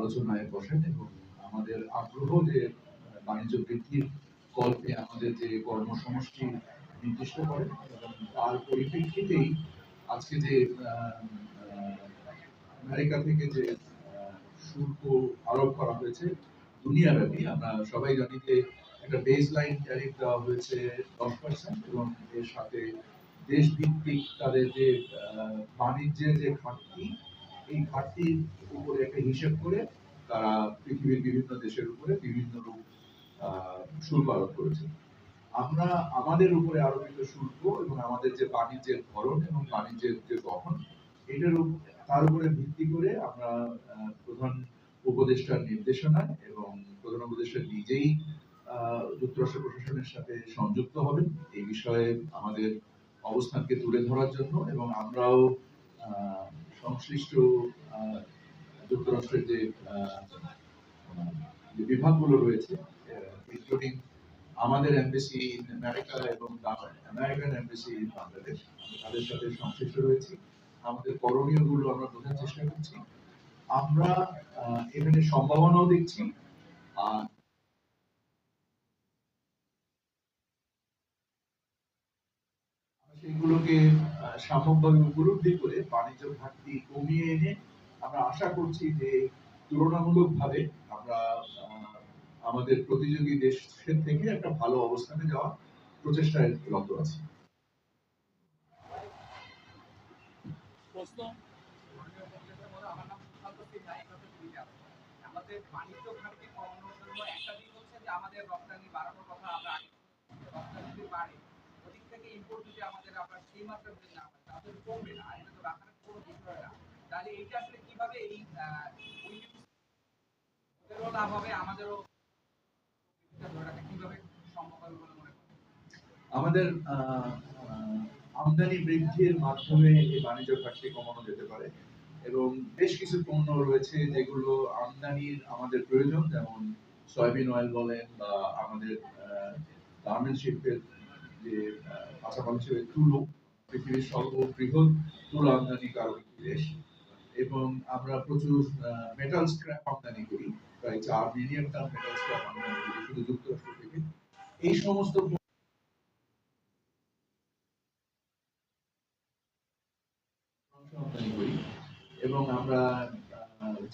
আলোচনায় বসেন এবং আমাদের আগ্রহ যে বাণিজ্য বৃদ্ধির কল্পে আমাদের যে কর্মসমষ্টি নির্দিষ্ট করে এবং তার পরিপ্রেক্ষিতেই আজকে যে আমেরিকা থেকে যে শুল্ক আরোপ করা হয়েছে দুনিয়াব্যাপী, আমরা সবাই জানি যে একটা বেস লাইন ট্যারিফ দেওয়া হয়েছে দশ পার্সেন্ট এবং এর সাথে দেশ ভিত্তিক তাদের যে বাণিজ্যের যে ঘাটতি এই ঘাটতির উপরে একটা হিসেব করে তারা পৃথিবীর বিভিন্ন দেশের উপরে বিভিন্ন রূপ শুল্ক আরোপ করেছে। আমরা, আমাদের উপরে আরোপিত শুল্ক এবং আমাদের যে বাণিজ্যের ধরন এবং বাণিজ্যের যে গঠন এটার তার উপরে ভিত্তি করে আমরা প্রধান উপদেষ্টার নির্দেশনায় এবং প্রধান উপদেষ্টা নিজেই যুক্তরাষ্ট্র প্রশাসনের সাথে সংযুক্ত হবেন। এই বিষয়ে আমাদের অবস্থানকে তুলে ধরার জন্য এবং আমরাও সংশ্লিষ্ট যুক্তরাষ্ট্রের যে বিভাগগুলো রয়েছে ইনক্লুডিং আমাদের এমবেসি ইন আমেরিকা এবং আমেরিকান এমবেসি ইন বাংলাদেশ তাদের সাথে সংশ্লিষ্ট রয়েছি। আমাদের করণীয়গুলো আমরা বোঝার চেষ্টা করছি। আমরা এখানে সম্ভাবনাও দেখছি, আর সেগুলোকে আহ, উপলব্ধি করে বাণিজ্য ঘাটতি কমিয়ে এনে আমরা আশা করছি যে তুলনামূলকভাবে আমরা আমাদের প্রতিযোগী দেশের থেকে একটা ভালো অবস্থানে যাওয়ার প্রচেষ্টায় রত আছি। বাণিজ্য ঘাটতি কমানোর জন্য একটা দিক হচ্ছে যে আমাদের রপ্তানি বাড়ানোর কথা আমরা রপ্তানি যদি বাড়ে। ওদিক থেকে ইম্পোর্ট যদি আমাদের সেই মাত্রা যদি না পাই তাহলে কমবে না, এটা তো রাখার কোনো বিষয় না। তাহলে আসলে কীভাবে এই ওদেরও লাভ হবে, আমাদেরও কীভাবে সম্ভব হবে বলে মনে আমাদের আমদানি বৃদ্ধির মাধ্যমে এই বাণিজ্য ঘাটতি কমানো যেতে পারে এবং বেশ কিছু পণ্য রয়েছে যেগুলো আমদানির আমাদের প্রয়োজন, যেমন সয়াবিন অয়েল বলেন বা আমাদের গার্মেন্ট শিল্পের যে কাঁচামাল তুলো পৃথিবীর সর্ববৃহৎ তুলো আমদানিকারক একটি দেশ। এবং আমরা প্রচুর মেটাল স্ক্র্যাপ আমদানি করি, প্রায় চার মিলিয়ন টন মেটাল স্ক্র্যাপ আমদানি করি শুধু যুক্তরাষ্ট্র থেকে। এই সমস্ত এবং আমরা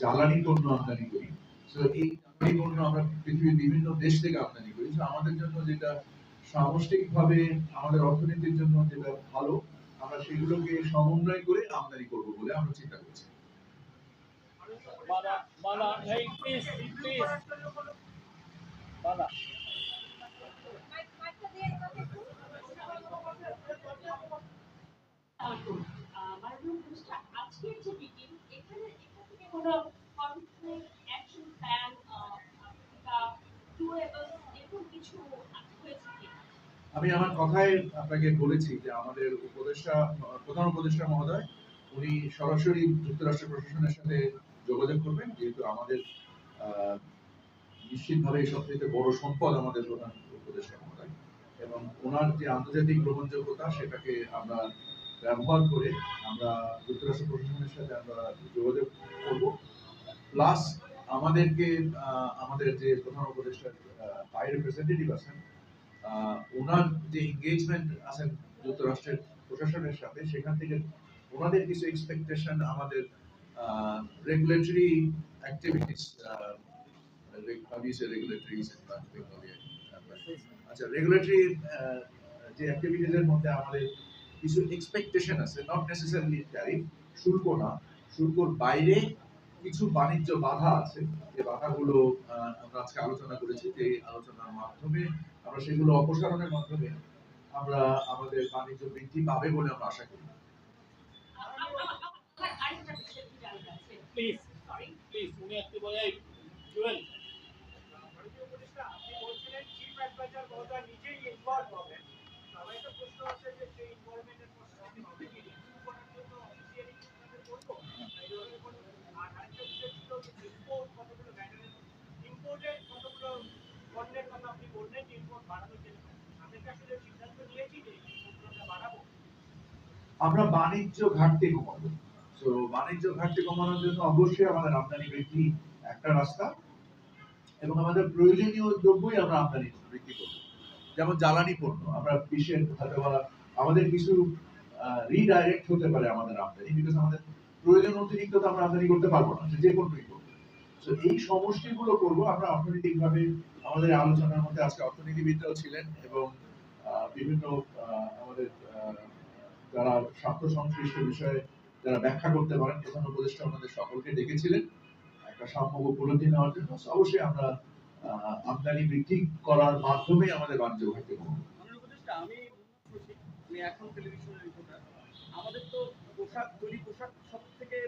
জ্বালানি পণ্য আমদানি করি। তো এই জ্বালানি পণ্য আমরা পৃথিবীর বিভিন্ন দেশ থেকে আমদানি করি। তো আমাদের জন্য যেটা সামষ্টিকভাবে আমাদের অর্থনীতির জন্য যেটা ভালো আমরা সেগুলোকে সমন্বয় করে আমদানি করব বলে আমরা চিন্তা করছি। মালা মালা এই প্লিজ প্লিজ মালা। মাননীয় উপদেষ্টা, আজকের যে মিটিং এখানে এখান থেকে কোনো কনফ্লিক্ট অ্যাকশন প্ল্যান বা ডুয়েবল এরকম কিছু আমি আমার কথায় আপনাকে বলেছি যে আমাদের উপদেষ্টা, প্রধান উপদেষ্টা মহোদয়, উনি সরাসরি যুক্তরাষ্ট্র প্রশাসনের সাথে যোগাযোগ করবেন, যেহেতু আমাদের নিশ্চিতভাবে এই সবথেকে বড় সম্পদ আমাদের প্রধান উপদেষ্টা মহোদয়। এবং ওনার যে আন্তর্জাতিক গ্রহণযোগ্যতা, সেটাকে আমরা ব্যবহার করে আমরা যুক্তরাষ্ট্র প্রশাসনের সাথে আমরা যোগাযোগ করব। প্লাস আমাদেরকে আমাদের যে প্রধান উপদেষ্টা হাই রিপ্রেজেন্টেটিভ আছেন ওনার যে এঙ্গেজমেন্ট আছেন যুক্তরাষ্ট্রের প্রশাসনের সাথে, সেখান থেকে ওনাদের কিছু এক্সপেকটেশন আমাদের রেগুলেটরি অ্যাক্টিভিটিস আচ্ছা রেগুলেটরি যে অ্যাক্টিভিটিস এর মধ্যে আমাদের কিছু এক্সপেকটেশন আছে নট নেসেসারিলি ট্যারিফ শুল্ক না। শুল্কর বাইরে কিছু বাণিজ্য বাধা আছে। যে বাধাগুলো আমরা আজকে আলোচনা করেছি, যে আলোচনার মাধ্যমে আমরা সেগুলো অপসারণের মাধ্যমে আমরা আমাদের বাণিজ্য বৃদ্ধি পাবে বলে আমরা আশা করি প্লিজ প্লিজ উনি একটু জুয়েল মহোদয় নিজেই ইনভলভ হবেন। সবাই তো প্রশ্ন আছে যে সেই involvement এর প্রশ্ন আপনি হবে কি? review করার জন্য officially আপনাদের বলব? এই ধরনের কোনো- আর আরেকটা বিষয় ছিল যে import কতগুলো matter এর- import এর কতগুলো আমরা বাণিজ্য ঘাটতি কমাবো। তো বাণিজ্য ঘাটতি কমানোর জন্য অবশ্যই আমাদের আমদানি বৃদ্ধি একটা রাস্তা এবং আমাদের প্রয়োজনীয় দ্রব্যই আমরা আমদানি বৃদ্ধি করব। যেমন জ্বালানি পণ্য, আমরা বিশ্বের হয়তো আমাদের কিছু রিডাইরেক্ট হতে পারে আমাদের আমদানি বিকজ আমাদের প্রয়োজন অতিরিক্ত তো আমরা আমদানি করতে পারব না। যে করব তো এই সমষ্টিগুলো করব। আমরা অর্থনৈতিকভাবে আমাদের আলোচনার মধ্যে আজকে অর্থনীতিবিদরাও ছিলেন এবং বিভিন্ন আমাদের যারা স্বার্থ সংশ্লিষ্ট বিষয়ে যারা ব্যাখ্যা করতে পারেন প্রধান উপদেষ্টা আমাদের সকলকে ডেকেছিলেন। একটা সাম্যক উপলব্ধি নেওয়ার জন্য অবশ্যই আমরা আমদানি বৃদ্ধি করার মাধ্যমে আমাদের বাণিজ্য ঘাটতি রশিদ, আমি এখন টেলিভিশনের রিপোর্টার আমাদের তো পোশাক তৈরি পোশাক সব থেকে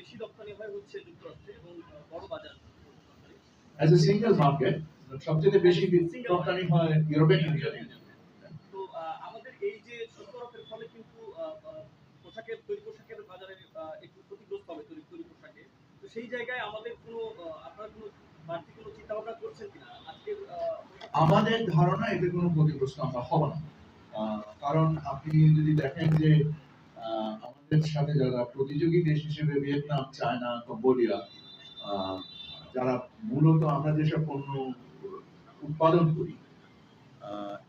বেশি রপ্তানি হয় হচ্ছে যুক্তরাষ্ট্রে এবং আহ, বড় বাজার অ্যাজ এ সিঙ্গেল মার্কেট সবচেয়ে বেশি রপ্তানি হয় ইউরোপিয়ান ইউনিয়নে তো আমাদের এই যে সরকারের ফলে কিন্তু আহ, আহ, পোশাকের তৈরি পোশাকের বাজারে একটু ক্ষতিগ্রস্ত হবে তৈরি তৈরি পোশাকে। তো সেই জায়গায় আমাদের কোনো আপনারা কোনো বাড়তি কোনো চিন্তা ভাবনা করছেন কিনা? আজকের আমাদের ধারণা এতে কোনো ক্ষতিগ্রস্ত আমরা হব না। কারণ আপনি যদি দেখেন যে আহ, আমাদের সাথে যারা প্রতিযোগী দেশ হিসেবে ভিয়েতনাম, চায়না, কম্বোডিয়া যারা মূলত আমরা যেসব পণ্য উৎপাদন করি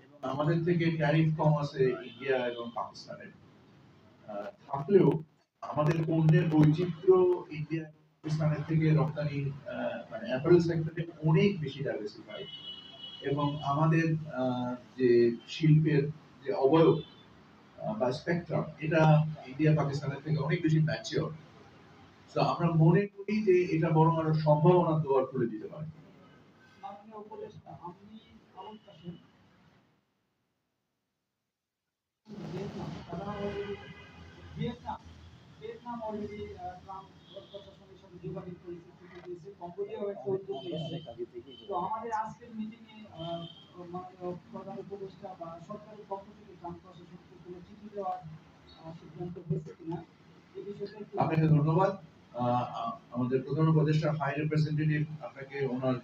এবং আমাদের থেকে ট্যারিফ কম আছে ইন্ডিয়া এবং পাকিস্তানের থাকলেও আমাদের পণ্যের বৈচিত্র্য ইন্ডিয়া পাকিস্তানের থেকে রপ্তানি মানে অ্যাপারেল সেক্টরে অনেক বেশি ডাইভার্সিফাইড এবং আমাদের যে শিল্পের যে অবয়ব বা স্পেকট্রাম এটা ইন্ডিয়া পাকিস্তানের থেকে অনেক বেশি ম্যাচিওর তো আমরা মনে করি যে এটা বরং আরও সম্ভাবনা দুয়ার খুলে দিতে পারে। আমাদের আজকের মিটিংয়ে প্রধান উপদেষ্টা বা সরকারের পক্ষ থেকে প্রশাসনকে কোনো চিঠি দেওয়ার সিদ্ধান্ত হয়েছে কিনা? আপনাকে ধন্যবাদ। আমাদের প্রধান উপদেষ্টা হাই রিপ্রেজেন্টেটিভ আপনাকে ওনার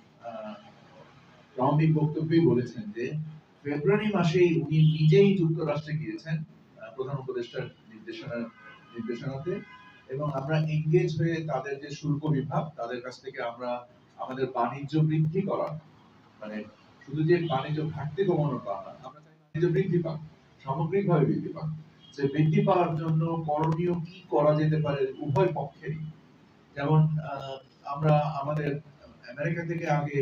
বক্তব্যেই বলেছেন যে ফেব্রুয়ারি মাসেই উনি নিজেই যুক্তরাষ্ট্রে গিয়েছেন প্রধান উপদেষ্টার নির্দেশনা নির্দেশনাতে। এবং আমরা এঙ্গেজ হয়ে তাদের যে শুল্ক বিভাগ, তাদের কাছ থেকে আমরা আমাদের বাণিজ্য বৃদ্ধি করা মানে শুধু যে বাণিজ্য ঘাটতি কমানো তা না আমরা চাই বাণিজ্য বৃদ্ধি পাক, সামগ্রিকভাবে বৃদ্ধি পাক। যে বৃদ্ধি পাওয়ার জন্য করণীয় কি করা যেতে পারে উভয় পক্ষেরই। যেমন আমরা আমাদের আমেরিকা থেকে আগে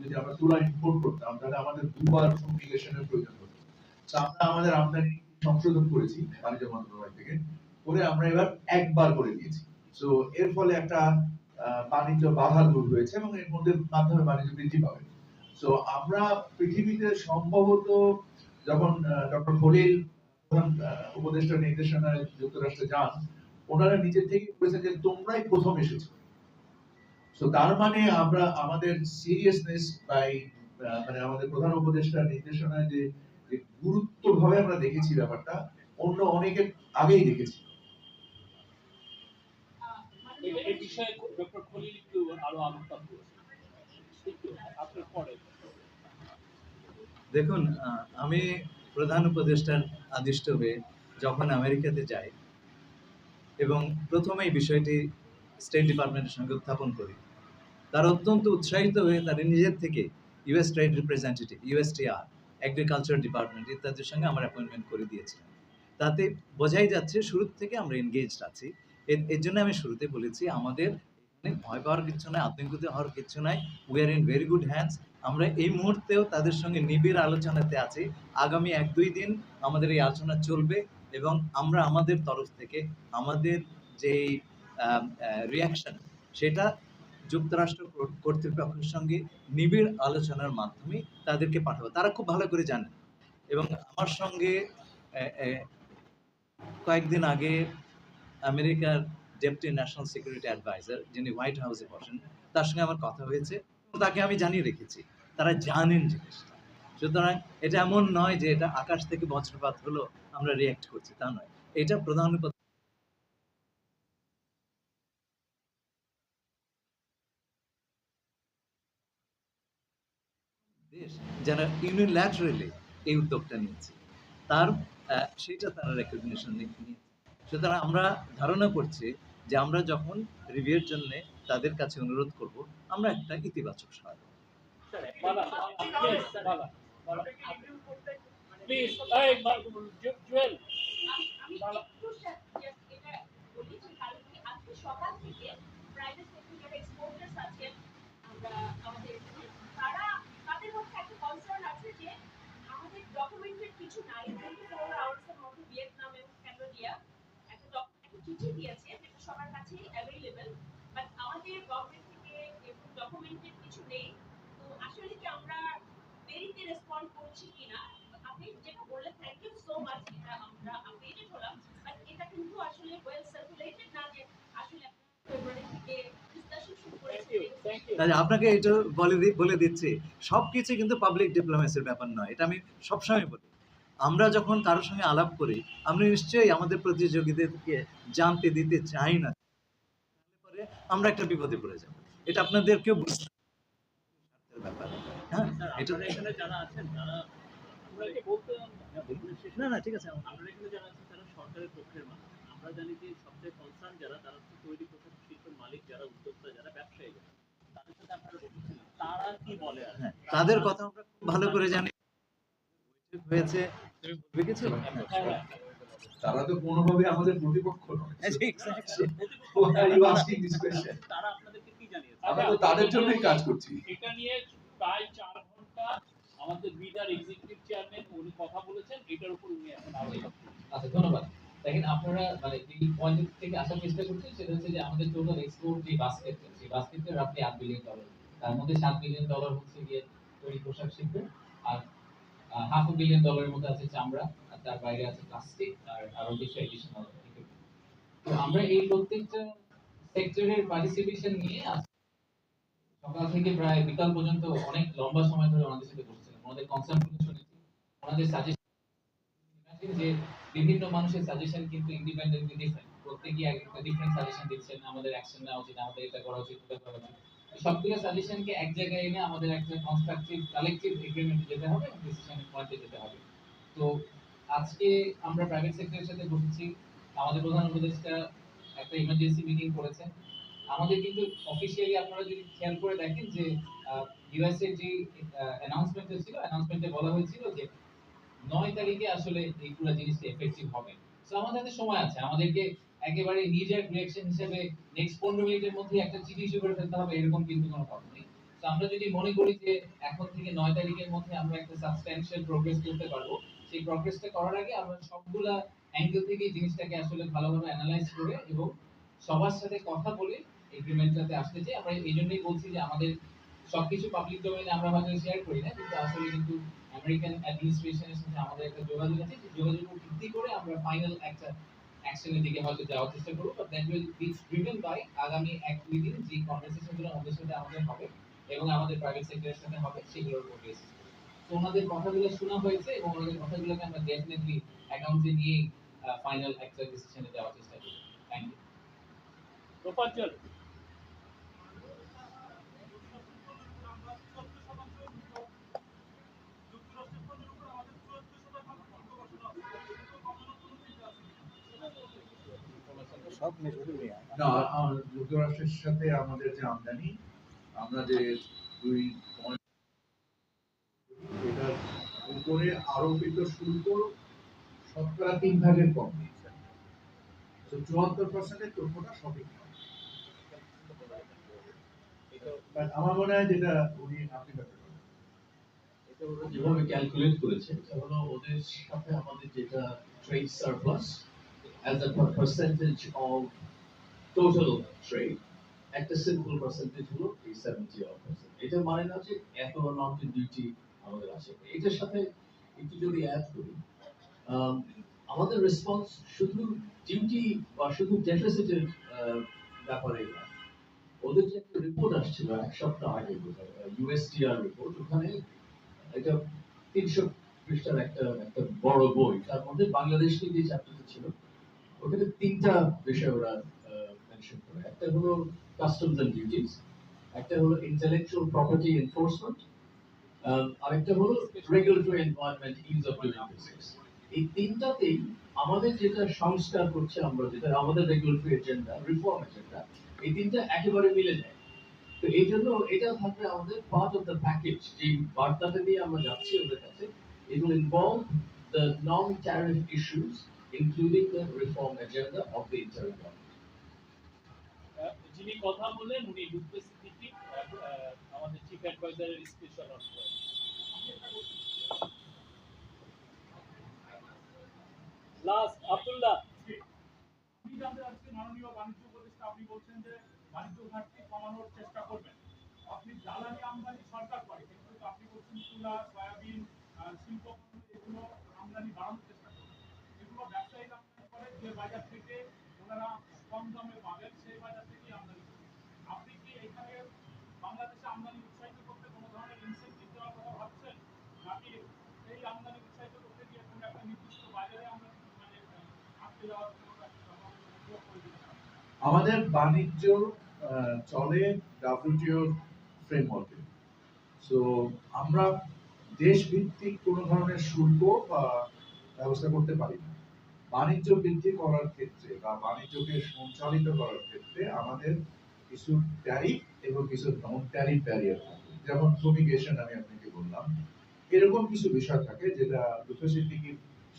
যদি আমরা তুলা ইম্পোর্ট করতাম, তাহলে আমাদের দুবার ফুমিগেশনের প্রয়োজন হতো। তো আমরা আমাদের আমদানি সংশোধন করেছি বাণিজ্য মন্ত্রণালয় থেকে, করে আমরা এবার একবার করে দিয়েছি। তো এর ফলে একটা বাণিজ্য বাধা দূর হয়েছে এবং এর মধ্যে মাধ্যমে বাণিজ্য বৃদ্ধি পাবে তো আমরা পৃথিবীতে সম্ভবত যখন ডক্টর খলিল আহ, নির্দেশনায় যুক্তরাষ্ট্রে যান ওনারা নিজের থেকে বলেছেন যে তোমরাই প্রথম এসেছ। তো তার মানে আমরা আমাদের সিরিয়াসনেস বাই মানে আমাদের প্রধান উপদেষ্টার নির্দেশনায় যে যে গুরুত্বভাবে আমরা দেখেছি ব্যাপারটা অন্য অনেকের আগেই দেখেছি। এই- বিষয়ে ডক্টর খলিল একটু আরও আলোকপাত আপনার পরে। দেখুন আমি প্রধান উপদেষ্টার আদিষ্ট হয়ে যখন আমেরিকাতে যাই এবং প্রথমে এই বিষয়টি স্টেট ডিপার্টমেন্টের সঙ্গে উত্থাপন করি, তারা অত্যন্ত উৎসাহিত হয়ে তারা নিজের থেকে US trade representative USTR agriculture department ইত্যাদির সঙ্গে আমার অ্যাপয়েন্টমেন্ট করে দিয়েছিলেন। তাতে বোঝাই যাচ্ছে, শুরু থেকে আমরা এনগেজড আছি। এর জন্য আমি শুরুতে বলেছি, আমাদের ভয় পাওয়ার কিছু নাই, আতঙ্কিত হওয়ার কিছু নাই। We are in very good hands আমরা এই মুহূর্তেও তাদের সঙ্গে নিবিড় আলোচনাতে আছি। আগামী এক দুই দিন আমাদের এই আলোচনা চলবে এবং আমরা আমাদের তরফ থেকে আমাদের যেই রিয়াকশন সেটা যুক্তরাষ্ট্র কর্তৃপক্ষের সঙ্গে নিবিড় আলোচনার মাধ্যমে তাদেরকে পাঠাবো। তারা খুব ভালো করে জানে। এবং আমার সঙ্গে কয়েকদিন আগে আমেরিকার ডেপুটি ন্যাশনাল সিকিউরিটি অ্যাডভাইজার যিনি হোয়াইট হাউসে বসেন, তার সঙ্গে আমার কথা হয়েছে, তাকে আমি জানিয়ে রেখেছি, তারা জানেন জিনিসটা। সুতরাং এটা এমন নয় যে এটা আকাশ থেকে বজ্রপাত হলো, আমরা রিয়াক্ট করছি, তা নয়। এটা প্রধান দেশ যারা ইউনিল্যাটারালি এই উদ্যোগটা নিয়েছে, তার সেটা তারা রেকগনিশন নিয়েছে। সুতরাং আমরা ধারণা করছি যে আমরা যখন রিভিউর জন্য তাদের কাছে অনুরোধ করব আমরা একটা ইতিবাচক সাড়া দেব। স্যার বালা প্লিজ বালা বালা আপনাকে রিভিউ করতে প্লিজ এই জুয়েল আমি আমি একটু সা- just এটা বলি যে কারণ কি আজকে সকাল থেকে প্রাইভেট সেক্টর এক্সপোর্টার্স আছেন আমরা আমাদের তারা তাদের মধ্যে একটা কনসার্ন আছে যে আমাদের ডকুমেন্টেড কিছু নাই টোয়েন্টি ফোর আওয়ার্সের মধ্যে ভিয়েতনাম এবং ক্যাম্বোডিয়া একটা একটা চিঠি দিয়েছে সবার কাছেই অ্যাভেলেবেল বাট আমাদের গভর্নমেন্ট থেকে এরকম ডকুমেন্টেড কিছু নেই। তো আসলে কি আমরা দেরিতে রেসপন্ড করছি কিনা আপনি যেটা বললেন থ্যাংক ইউ সো মাচ এটা আমরা আপডেটেড হলাম বাট এটা কিন্তু আসলে ওয়েল সার্কুলেটেড না যে আসলে আপনাকে এটা বলে বলে দিচ্ছি সব কিছু কিন্তু পাবলিক ডিপ্লোমেসির ব্যাপার নয় এটা আমি সবসময় বলি। আমরা যখন কারোর সঙ্গে আলাপ করি আমরা নিশ্চয়ই আমাদের প্রতিযোগীদেরকে জানতে দিতে চাই না। পরে আমরা একটা বিপদে পড়ে যাব। এটা আপনাদেরকেও বুঝতে। ব্যাপার হ্যাঁ এটা এখানে যারা আছেন তারা আমরা কি বলতে না না ঠিক আছে আমার- এখানে যারা আছেন তারা সরকারের পক্ষের মানুষ। আমরা জানি যে সবচেয়ে কনসার্ন যারা তারা হচ্ছে তৈরি পোশাক শিল্পের মালিক যারা উদ্যোক্তা যারা ব্যবসায়ী যারা। তাদের সাথে আপনারা বসেছিলেন তারা কি বলে? হ্যাঁ, তাদের কথা আমরা খুব ভালো করে জানি। হয়েছে? তুমি কিছু হ্যাঁ তারা তো কোনোভাবে আমাদের প্রতিপক্ষ নয়। জানিয়েছে? আমরা তো তাদের জন্যই কাজ করছি। এটা নিয়ে প্রায় চার ঘণ্টা আমাদের বিডার এক্সিকিউটিভ চেয়ারম্যান উনি কথা বলেছেন এটার উপর উনি এখন আচ্ছা ধন্যবাদ। দেখেন আপনারা মানে যে পয়েন্ট থেকে আসার চেষ্টা করছেন সেটা হচ্ছে যে আমাদের টোটাল এক্সপোর্ট যে বাস্কেট সেই বাস্কেটে রাফলি আট বিলিয়ন ডলার তার মধ্যে সাত বিলিয়ন ডলার হচ্ছে গিয়ে তৈরি পোশাক শিল্প আর হাফ বিলিয়ন ডলারের মধ্যে আছে চামড়া, আর তার বাইরে আছে প্লাস্টিক আর আরও কিছু এডিশনাল তো আমরা এই প্রত্যেকটা সেক্টরের পার্টিসিপেশন নিয়ে সকাল থেকে প্রায় বিকাল পর্যন্ত অনেক লম্বা সময় ধরে ওনাদের সাথে বসেছিলাম। ওনাদের কনসার্ন শুনেছি ওনাদের সাজেশন যে বিভিন্ন মানুষের সাজেশন কিন্তু ইন্ডিপেন্ডেন্টলি ডিফারেন্ট প্রত্যেকেই একটা ডিফারেন্ট সাজেশন দিচ্ছেন, আমাদের অ্যাকশন নেওয়া উচিত, আমাদের এটা করা উচিত, ওটা করা উচিত। সবগুলো সাজেশনকে এক জায়গায় এনে আমাদের একটা কনস্ট্রাকটিভ কালেকটিভ এগ্রিমেন্টে যেতে হবে ডিসিশনের পয়েন্টে যেতে হবে। তো আজকে আমরা প্রাইভেট সেক্টরের সাথে বসেছি। আমাদের প্রধান উপদেষ্টা একটা ইমার্জেন্সি মিটিং করেছেন আমাদের কিন্তু অফিসিয়ালি আপনারা যদি খেয়াল করে দেখেন যে ইউএসএ যে অ্যানাউন্সমেন্টটা ছিল অ্যানাউন্সমেন্টে বলা হয়েছিল যে, নয় তারিখে আসলে এই পুরো জিনিসটা এফেক্টিভ হবে। তো আমাদের সময় আছে। আমাদেরকে একেবারে নিজের রিয়াকশন হিসেবে নেক্সট পনেরো মিনিটের মধ্যে একটা চিঠি ইস্যু করে ফেলতে হবে, এরকম কিন্তু কোনো কথা নেই। তো আমরা যদি মনে করি যে এখন থেকে নয় তারিখের মধ্যে আমরা একটা সাবস্ট্যান্সিয়াল প্রোগ্রেস করতে পারব, সেই প্রোগ্রেসটা করার আগে আমরা সবগুলা অ্যাঙ্গেল থেকে জিনিসটাকে আসলে ভালোভাবে অ্যানালাইজ করে এবং সবার সাথে কথা বলে এগ্রিমেন্টটাতে আসতে চাই। আমরা এই জন্যই বলছি যে আমাদের সবকিছু পাবলিক ডোমেইনে আমরা হয়তো শেয়ার করি না, কিন্তু আসলে কিন্তু আমেরিকান অ্যাডমিনিস্ট্রেশনের সাথে আমাদের একটা যোগাযোগ আছে। সেই যোগাযোগের ভিত্তি করে আমরা ফাইনাল একটা অ্যাকশনের দিকে হয়তো যাওয়ার চেষ্টা করব but that will be driven by আগামী এক দুই দিন যে কনভারসেশনগুলো আমাদের সাথে আমাদের হবে এবং আমাদের প্রাইভেট সেক্টরের সাথে হবে, সেগুলোর উপর বেসিস তো ওনাদের কথাগুলো শোনা হয়েছে এবং ওনাদের কথাগুলোকে আমরা ডেফিনেটলি অ্যাকাউন্টে নিয়ে ফাইনাল একটা ডিসিশনে যাওয়ার চেষ্টা করব। থ্যাংক ইউ রূপাঞ্চল সব না যুক্তরাষ্ট্রের সাথে আমাদের যে আমদানি আমরা যে দুই এটার উপরে আরোপিত শুল্ক শতকরা তিন ভাগের কম দিয়েছেন চুয়াত্তর পার্সেন্টের তথ্যটা সঠিক আমার মনে হয় যেটা উনি আপনি এটা ওরা যেভাবে ক্যালকুলেট করেছে এটা হলো ওদের সাথে আমাদের যেটা trade surplus as a percentage of total trade একটা সিম্পল পার্সেন্টেজ হলো এই সেভেন্টি পার্সেন্ট এটা মানে না যে এত অ্যামাউন্টের ডিউটি আমাদের আছে। এটার সাথে একটু যদি অ্যাড করি আম, আমাদের রেসপন্স শুধু ডিউটি বা শুধু ডেফিসিটের ব্যাপারে না। ওদের যে একটা রিপোর্ট আসছিল এক সপ্তাহ আগে ইউএসটিআর রিপোর্ট ওখানে এটা তিনশো পৃষ্ঠার একটা একটা বড় বই। তার মধ্যে বাংলাদেশ নিয়ে যে চ্যাপ্টারটা ছিল ওখানে তিনটা বিষয় ওরা মেনশন করে। একটা হলো কাস্টমস এন্ড ডিউটিস একটা হলো ইন্টেলেকচুয়াল প্রপার্টি এনফোর্সমেন্ট আরেকটা হলো রেগুলেটরি এনভায়রনমেন্ট ইউজ অফ এই তিনটাতেই আমাদের যেটা সংস্কার করছে আমরা, যেটা আমাদের রেগুলেটরি এজেন্ডা রিফর্ম এজেন্ডা এই তিনটা একেবারে মিলে যায়। তো এই জন্য এটা থাকবে আমাদের পার্ট অফ দ্য প্যাকেজ যে বার্তাটা নিয়ে আমরা যাচ্ছি ওদের কাছে। It will involve the non-tariff issues including the reform agenda of the interim government. আহ, যিনি কথা বললেন উনি আহ, আহ, আমাদের চিফ অ্যাডভাইজারের স্পেশাল লাস্ট আব্দুল্লাহ আপনি জানতে চাচ্ছি মাননীয় বাণিজ্য উপদেষ্টা আপনি বলছেন যে বাণিজ্য ঘাটতি কমানোর চেষ্টা করবেন। আপনি জ্বালানি আমদানি সরকার করে কিন্তু আপনি বলছেন তুলা সয়াবিন শিল্প এগুলো আমদানি বাড়ানোর চেষ্টা আমরা মানে আমাদের বাণিজ্য চলে ডাব্লিউটিওর ফ্রেমওয়ার্কে সো আমরা দেশভিত্তিক কোনো ধরনের শুল্ক বা ব্যবস্থা করতে পারি না। বাণিজ্য বৃদ্ধি করার ক্ষেত্রে বা বাণিজ্যকে সঞ্চালিত করার ক্ষেত্রে আমাদের কিছু ট্যারিফ এবং কিছু নন ট্যারিফ ব্যারিয়ার থাকে। যেমন ফ্রুমিগেশন আমি আপনাকে বললাম। এরকম কিছু বিষয় থাকে যেটা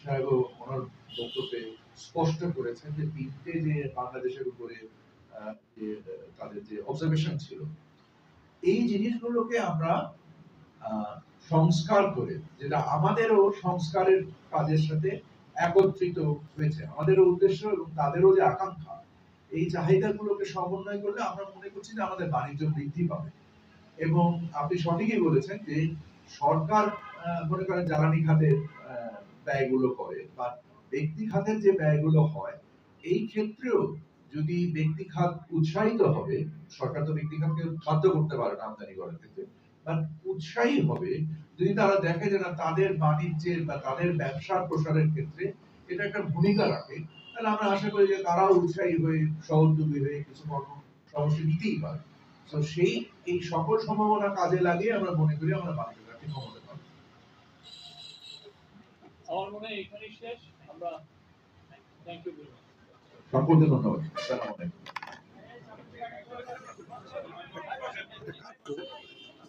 সাহেব ওনার বক্তব্যে স্পষ্ট করেছেন যে তিনটে যে বাংলাদেশের উপরে তাদের যে অবজারভেশন ছিল, এই জিনিসগুলোকে আমরা সংস্কার করে, যেটা আমাদেরও সংস্কারের কাজের সাথে একত্রিত হয়েছে। আমাদেরও উদ্দেশ্য এবং তাদেরও যে আকাঙ্ক্ষা, এই চাহিদাগুলোকে সমন্বয় করলে আমরা মনে করছি যে আমাদের বাণিজ্য বৃদ্ধি পাবে। এবং আপনি সঠিকই বলেছেন যে সরকার মনে করেন জ্বালানি খাতের ব্যয়গুলো করে বা ব্যক্তি খাতের যে ব্যয়গুলো হয়, এই ক্ষেত্রেও যদি ব্যক্তি খাত উৎসাহিত হবে, সরকার তো ব্যক্তি খাতকে বাধ্য করতে পারে না আমদানি করার ক্ষেত্রে বাট উৎসাহী হবে যদি তারা দেখে যে না তাদের বাণিজ্যের বা তাদের ব্যবসার প্রসারের ক্ষেত্রে এটা একটা ভূমিকা রাখে তাহলে আমরা আশা করি যে তারাও উৎসাহী হয়ে সহযোগী হয়ে কিছু কর্ম সমস্যা নিতেই পারে। তো সেই এই সকল সম্ভাবনা কাজে লাগিয়ে আমরা মনে করি আমরা বাণিজ্য ঘাটতি কমাতে পারব। আমার মনে হয় এখানেই শেষ। আমরা থ্যাংক ইউ সকলকে ধন্যবাদ। আসসালামু আলাইকুম।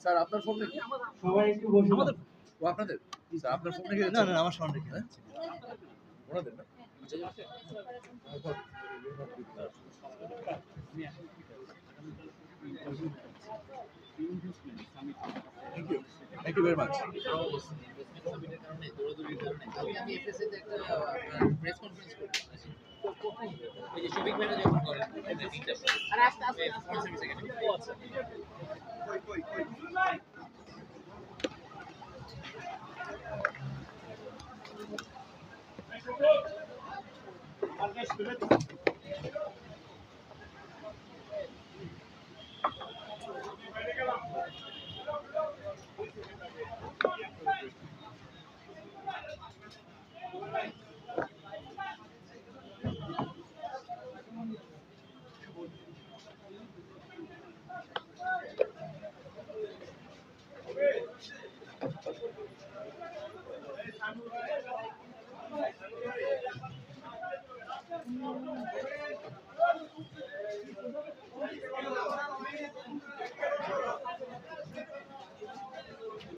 স্যার আপনার ফোন নাকি? সবাই একটু বসে আমাদের ও আপনাদের? স্যার আপনার ফোন নাকি না না আমার সামনে রেখে হ্যাঁ ওনাদের না? আর আস্তে আস্তে Al resto,